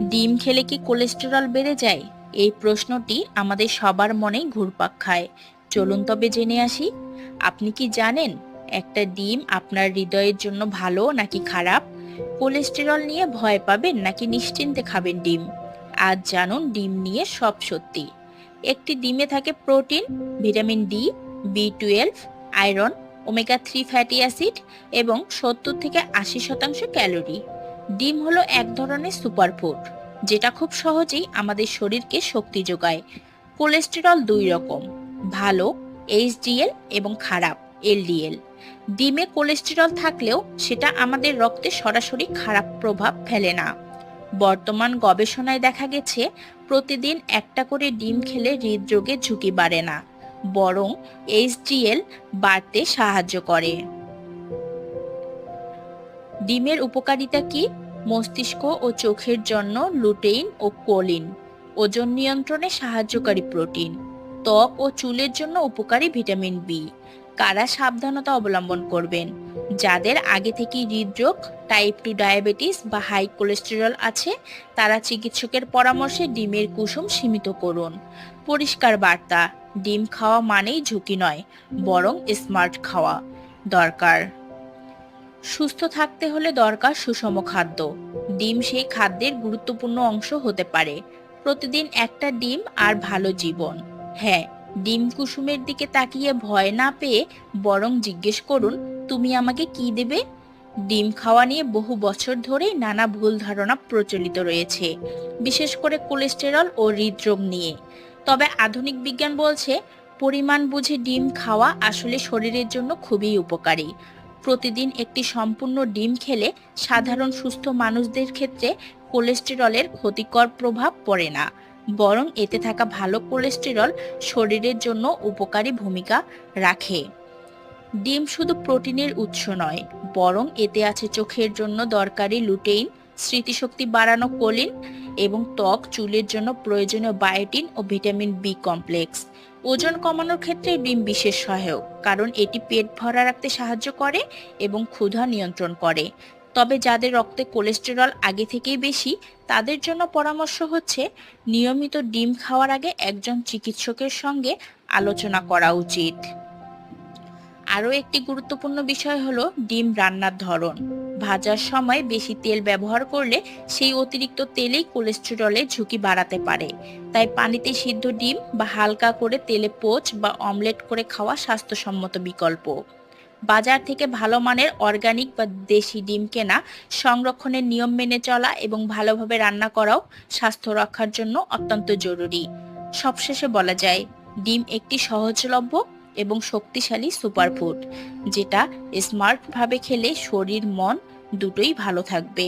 ডিম খেলে কি কোলেস্টেরল বেড়ে যায়? এই প্রশ্নটি আমাদের সবার মনেই ঘুরপাক খায়। চলুন তবে জেনে আসি। আপনি কি জানেন একটা ডিম আপনার হৃদয়ের জন্য ভালো নাকি খারাপ? কোলেস্টেরল নিয়ে ভয় পাবেন নাকি নিশ্চিন্তে খাবেন ডিম? আজ জানুন ডিম নিয়ে সব সত্যি। একটি ডিমে থাকে protein, vitamin D, B twelve, iron, omega three fatty acid এবং সত্তর থেকে আশি শতাংশ ক্যালোরি। ডিম হলো এক ধরনের সুপারফুড যেটা খুব সহজেই আমাদের শরীরকে শক্তি যোগায়। কোলেস্টেরল দুই রকম, ভালো এইচডিএল এবং খারাপ এলডিএল ডিমে কোলেস্টেরল থাকলেও সেটা আমাদের রক্তে সরাসরি খারাপ প্রভাব ফেলে না। বর্তমান গবেষণায় দেখা গেছে, প্রতিদিন একটা করে ডিম খেলে হৃদরোগের ঝুঁকি বাড়ে না, বরং এইচডিএল বাড়তে সাহায্য করে। ডিমের উপকারিতা কি? মস্তিষ্ক ও চোখের জন্য লুটেইন ও কোলিন ওজন নিয়ন্ত্রণে সাহায্যকারী প্রোটিন ত্বক ও চুলের জন্য উপকারী ভিটামিন বি কারা সাবধানতা অবলম্বন করবেন? যাদের আগে থেকেই হৃদরোগ টাইপ টু ডায়াবেটিস বা হাই কোলেস্টেরল আছে, তারা চিকিৎসকের পরামর্শে ডিমের কুসুম সীমিত করুন। পরিষ্কার বার্তা, ডিম খাওয়া মানেই ঝুঁকি নয়, বরং স্মার্ট খাওয়া দরকার। সুস্থ থাকতে হলে দরকার সুষম খাদ্য। ডিম সেই খাদ্যের গুরুত্বপূর্ণ অংশ হতে পারে। প্রতিদিন একটা ডিম আর ভালো জীবন। হ্যাঁ ডিম কুসুমের দিকে তাকিয়ে ভয় না পেয়ে বরং জিজ্ঞেস করুন, তুমি আমাকে কি দেবে? ডিম খাওয়া নিয়ে বহু বছর ধরেই নানা ভুল ধারণা প্রচলিত রয়েছে, বিশেষ করে কোলেস্টেরল ও হৃদরোগ নিয়ে। তবে আধুনিক বিজ্ঞান বলছে, পরিমাণ বুঝে ডিম খাওয়া আসলে শরীরের জন্য খুবই উপকারী। প্রতিদিন একটি সম্পূর্ণ ডিম খেলে সাধারণ সুস্থ মানুষদের ক্ষেত্রে কোলেস্টেরলের ক্ষতিকর প্রভাব পড়ে না। বরং এতে থাকা ভালো কোলেস্টেরল শরীরের জন্য উপকারী ভূমিকা রাখে। ডিম শুধু প্রোটিনের উৎস নয়, বরং এতে আছে চোখের জন্য দরকারি লুটেইন স্মৃতিশক্তি বাড়ানো কোলিন এবং ত্বক, চুলের জন্য প্রয়োজনীয় বায়োটিন ও ভিটামিন বি কমপ্লেক্স। ওজন কমানোর ক্ষেত্রে ডিম বিশেষ সহায়ক, কারণ এটি পেট ভরা রাখতে সাহায্য করে এবং ক্ষুধা নিয়ন্ত্রণ করে। তবে যাদের রক্তে কোলেস্টেরল আগে থেকেই বেশি, তাদের জন্য পরামর্শ হচ্ছে, নিয়মিত ডিম খাওয়ার আগে একজন চিকিৎসকের সঙ্গে আলোচনা করা উচিত। আরও একটি গুরুত্বপূর্ণ বিষয় হলো ডিম রান্নার ধরন। ভাজার সময় বেশি তেল ব্যবহার করলে সেই অতিরিক্ত তেলেই কোলেস্টেরলের ঝুঁকি বাড়াতে পারে। তাই পানিতে সিদ্ধ ডিম বা হালকা করে তেলে পোচ বা অমলেট করে খাওয়া স্বাস্থ্যসম্মত বিকল্প। বাজার থেকে ভালো মানের অর্গানিক বা দেশি ডিম কেনা, সংরক্ষণের নিয়ম মেনে চলা এবং ভালোভাবে রান্না করাও স্বাস্থ্য রক্ষার জন্য অত্যন্ত জরুরি। সবশেষে বলা যায়, ডিম একটি সহজলভ্য এবং শক্তিশালী সুপারফুড যেটা স্মার্টভাবে খেলে শরীর মন দুটোই ভালো থাকবে।